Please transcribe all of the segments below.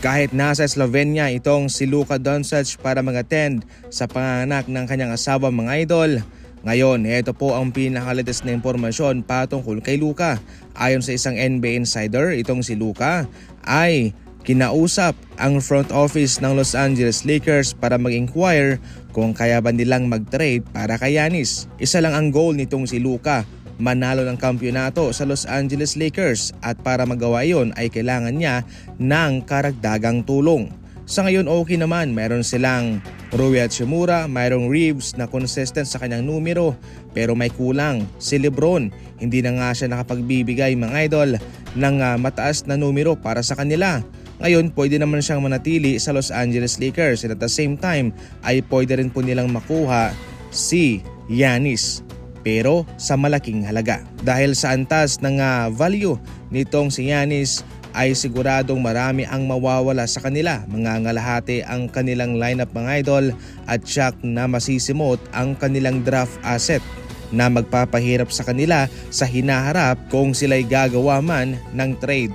Kahit nasa Slovenia itong si Luka Doncic para mag-attend sa panganak ng kanyang asawa mga idol, ngayon, ito po ang pinakalitas na impormasyon patungkol kay Luka. Ayon sa isang NBA insider, itong si Luka ay kinausap ang front office ng Los Angeles Lakers para mag-inquire kung kaya ba nilang mag-trade para kay Giannis. Isa lang ang goal nitong si Luka, manalo ng kampyonato sa Los Angeles Lakers at para magawa yon ay kailangan niya ng karagdagang tulong. Sa ngayon okay naman, meron silang Rui Hachimura, mayroong Reeves na consistent sa kanyang numero pero may kulang si Lebron. Hindi na nga siya nakapagbibigay mga idol ng ah, mataas na numero para sa kanila. Ngayon, pwede naman siyang manatili sa Los Angeles Lakers and at the same time ay pwede rin po nilang makuha si Giannis pero sa malaking halaga. Dahil sa antas ng ah, value nitong si Giannis ay siguradong marami ang mawawala sa kanila. Mangangalahati ang kanilang lineup mga idol at siyak na masisimot ang kanilang draft asset na magpapahirap sa kanila sa hinaharap kung sila'y gagawa man ng trade.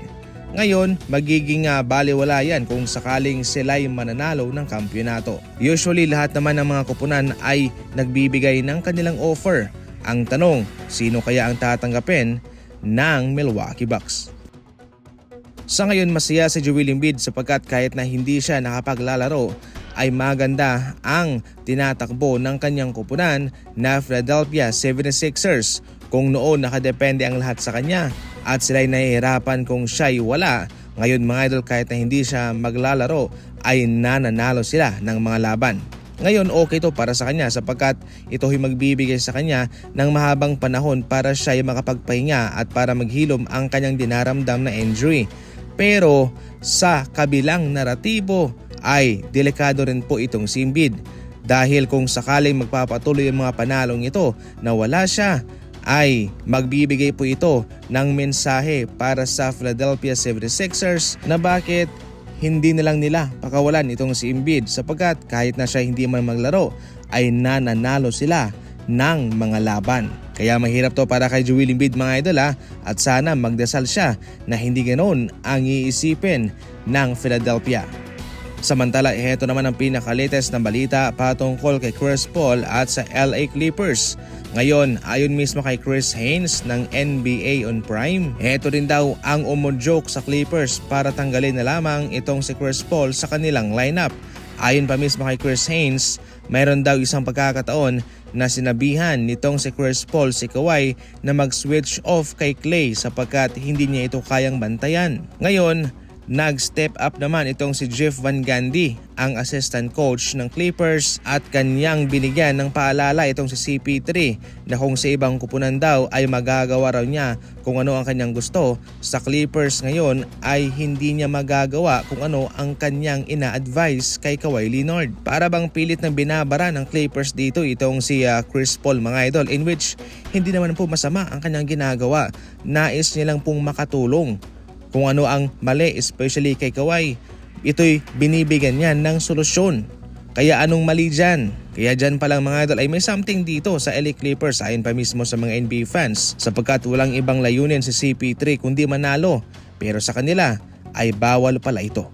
Ngayon, magiging uh, baliwala yan kung sakaling sila'y mananalo ng kampyonato. Usually, lahat naman ng mga kupunan ay nagbibigay ng kanilang offer. Ang tanong, sino kaya ang tatanggapin ng Milwaukee Bucks? Sa ngayon masaya si Joel Embiid sapagkat kahit na hindi siya nakapaglalaro ay maganda ang tinatakbo ng kanyang kupunan na Philadelphia 76ers kung noon nakadepende ang lahat sa kanya at sila'y nahihirapan kung siya'y wala. Ngayon mga idol kahit na hindi siya maglalaro ay nananalo sila ng mga laban. Ngayon okay to para sa kanya sapagkat ito ay magbibigay sa kanya ng mahabang panahon para siya ay makapagpahinga at para maghilom ang kanyang dinaramdam na injury. Pero sa kabilang naratibo ay delikado rin po itong si Embiid dahil kung sakaling magpapatuloy ang mga panalong ito na wala siya ay magbibigay po ito ng mensahe para sa Philadelphia 76ers na bakit hindi na lang nila pakawalan itong si Embiid sapagkat kahit na siya hindi man maglaro ay nananalo sila ng mga laban. Kaya mahirap to para kay Joel Embiid mga idol ha at sana magdasal siya na hindi ganoon ang iisipin ng Philadelphia. Samantala, ito naman ang pinaka-latest na balita patungkol kay Chris Paul at sa LA Clippers. Ngayon, ayon mismo kay Chris Haynes ng NBA on Prime, ito rin daw ang umudjok sa Clippers para tanggalin na lamang itong si Chris Paul sa kanilang lineup. Ayon pa mismo kay Chris Haynes, mayroon daw isang pagkakataon na sinabihan nitong si Chris Paul si Kawhi na mag-switch off kay Clay sapagkat hindi niya ito kayang bantayan. Ngayon, Nag-step up naman itong si Jeff Van Gundy, ang assistant coach ng Clippers at kanyang binigyan ng paalala itong si CP3 na kung sa ibang kupunan daw ay magagawa raw niya kung ano ang kanyang gusto. Sa Clippers ngayon ay hindi niya magagawa kung ano ang kanyang ina-advise kay Kawhi Leonard. Para bang pilit na binabara ng Clippers dito itong si uh, Chris Paul mga idol in which hindi naman po masama ang kanyang ginagawa. Nais nilang pong makatulong kung ano ang mali, especially kay Kawhi. Ito'y binibigyan niya ng solusyon. Kaya anong mali dyan? Kaya dyan pa lang mga idol ay may something dito sa LA Clippers ayon pa mismo sa mga NBA fans sapagkat walang ibang layunin si CP3 kundi manalo pero sa kanila ay bawal pala ito.